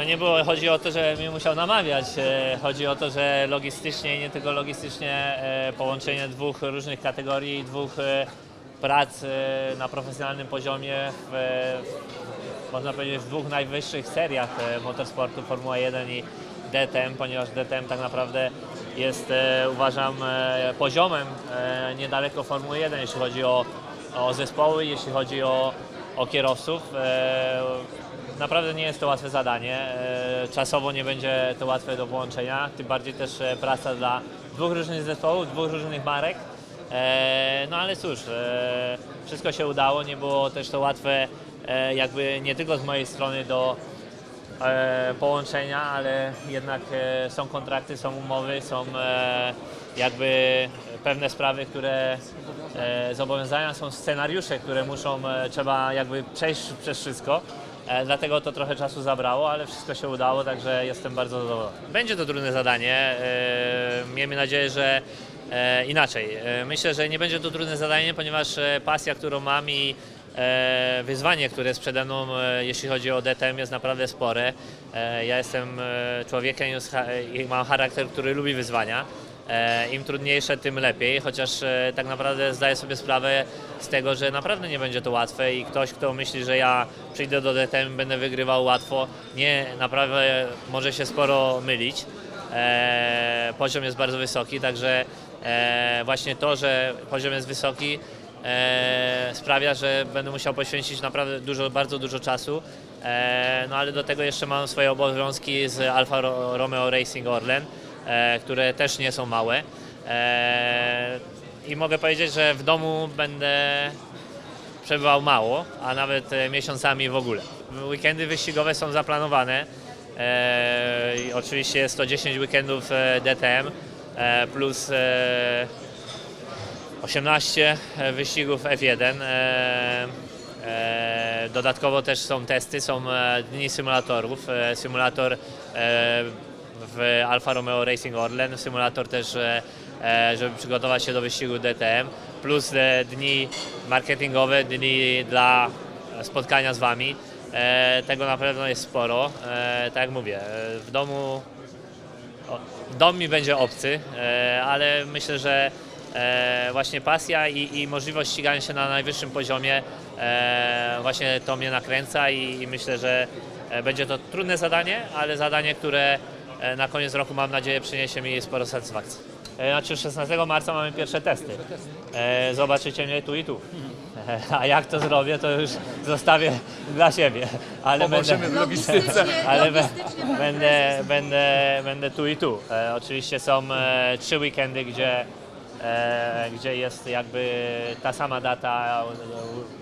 to nie było, chodzi o to, że mnie musiał namawiać. e, Chodzi o to, że logistycznie i nie tylko logistycznie e, połączenie dwóch różnych kategorii, dwóch e, prac na profesjonalnym poziomie w, można powiedzieć w dwóch najwyższych seriach motorsportu Formuła 1 i DTM, ponieważ DTM tak naprawdę jest uważam poziomem niedaleko Formuły 1, jeśli chodzi o, o zespoły, jeśli chodzi o, o kierowców. E, Naprawdę nie jest to łatwe zadanie. E, Czasowo nie będzie to łatwe do połączenia, tym bardziej też e, praca dla dwóch różnych zespołów, dwóch różnych marek. No ale cóż, wszystko się udało, nie było też to łatwe jakby nie tylko z mojej strony do połączenia, ale jednak e, są kontrakty, są umowy, są e, jakby pewne sprawy, które e, zobowiązania, są scenariusze, które muszą, e, trzeba jakby przejść przez wszystko. E, Dlatego to trochę czasu zabrało, ale wszystko się udało, także jestem bardzo zadowolony. Będzie to trudne zadanie. e, Miejmy nadzieję, że e, inaczej. E, Myślę, że nie będzie to trudne zadanie, ponieważ e, pasja, którą mam i e, wyzwanie, które jest przede mną, e, jeśli chodzi o DTM, jest naprawdę spore. E, Ja jestem e, człowiekiem i mam charakter, który lubi wyzwania. E, Im trudniejsze, tym lepiej, chociaż e, tak naprawdę zdaję sobie sprawę z tego, że naprawdę nie będzie to łatwe i ktoś, kto myśli, że ja przyjdę do DTM i będę wygrywał łatwo, nie, naprawdę może się sporo mylić. E, Poziom jest bardzo wysoki, także e, właśnie to, że poziom jest wysoki, e, sprawia, że będę musiał poświęcić naprawdę dużo, bardzo dużo czasu. E, no ale do tego jeszcze mam swoje obowiązki z Alfa Ro- Romeo Racing Orlen, e, które też nie są małe. E, I mogę powiedzieć, że w domu będę przebywał mało, a nawet e, miesiącami w ogóle. Weekendy wyścigowe są zaplanowane. E, oczywiście jest to 10 weekendów e, DTM e, plus e, 18 wyścigów F1. E, e, dodatkowo też są testy, są e, dni symulatorów. E, symulator e, w Alfa Romeo Racing Orlen, symulator też, e, e, żeby przygotować się do wyścigu DTM, plus e, dni marketingowe, dni dla spotkania z Wami. E, tego na pewno jest sporo. E, tak jak mówię, e, w domu dom mi będzie obcy, e, ale myślę, że e, właśnie pasja i, i możliwość ścigania się na najwyższym poziomie e, właśnie to mnie nakręca i, i myślę, że e, będzie to trudne zadanie, ale zadanie, które e, na koniec roku mam nadzieję przyniesie mi sporo satysfakcji. E, Znaczy 16 marca mamy pierwsze testy. E, Zobaczycie mnie tu i tu. E, A jak to zrobię, to już zostawię dla siebie. Ale Pomożemy będę, w logistyce. ale logistycznie będę, będę, będę tu i tu. E, oczywiście są e, trzy weekendy, gdzie, e, gdzie jest jakby ta sama data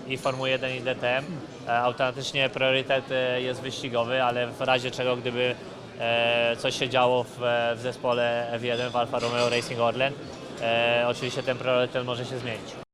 e, i Formuły 1 i DTM. E, automatycznie priorytet e, jest wyścigowy, ale w razie czego gdyby e, coś się działo w, w zespole F1 w Alfa Romeo Racing Orlen, e, oczywiście ten priorytet może się zmienić.